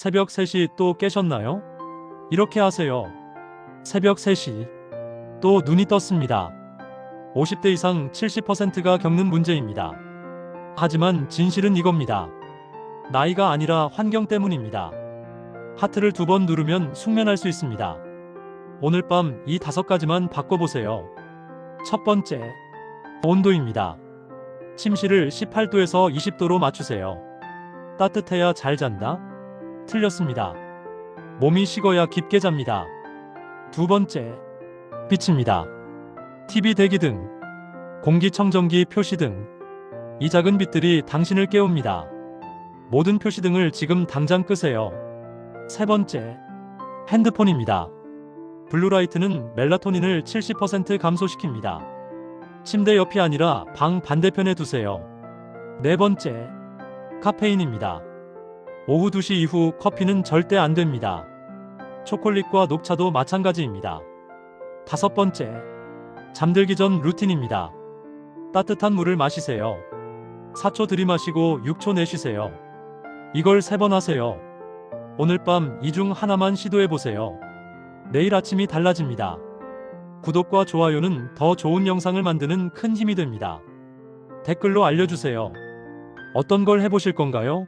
새벽 3시 또 깨셨나요? 이렇게 하세요. 새벽 3시. 또 눈이 떴습니다. 50대 이상 70%가 겪는 문제입니다. 하지만 진실은 이겁니다. 나이가 아니라 환경 때문입니다. 하트를 두 번 누르면 숙면할 수 있습니다. 오늘 밤 이 다섯 가지만 바꿔보세요. 첫 번째, 온도입니다. 침실을 18도에서 20도로 맞추세요. 따뜻해야 잘 잔다? 틀렸습니다. 몸이 식어야 깊게 잡니다. 두 번째, 빛입니다. TV 대기 등, 공기청정기 표시 등, 이 작은 빛들이 당신을 깨웁니다. 모든 표시등을 지금 당장 끄세요. 세 번째, 핸드폰입니다. 블루라이트는 멜라토닌을 70% 감소시킵니다. 침대 옆이 아니라 방 반대편에 두세요. 네 번째, 카페인입니다. 오후 2시 이후 커피는 절대 안 됩니다. 초콜릿과 녹차도 마찬가지입니다. 다섯 번째, 잠들기 전 루틴입니다. 따뜻한 물을 마시세요. 4초 들이마시고 6초 내쉬세요. 이걸 세번 하세요. 오늘 밤 이 중 하나만 시도해 보세요. 내일 아침이 달라집니다. 구독과 좋아요는 더 좋은 영상을 만드는 큰 힘이 됩니다. 댓글로 알려주세요. 어떤 걸 해보실 건가요?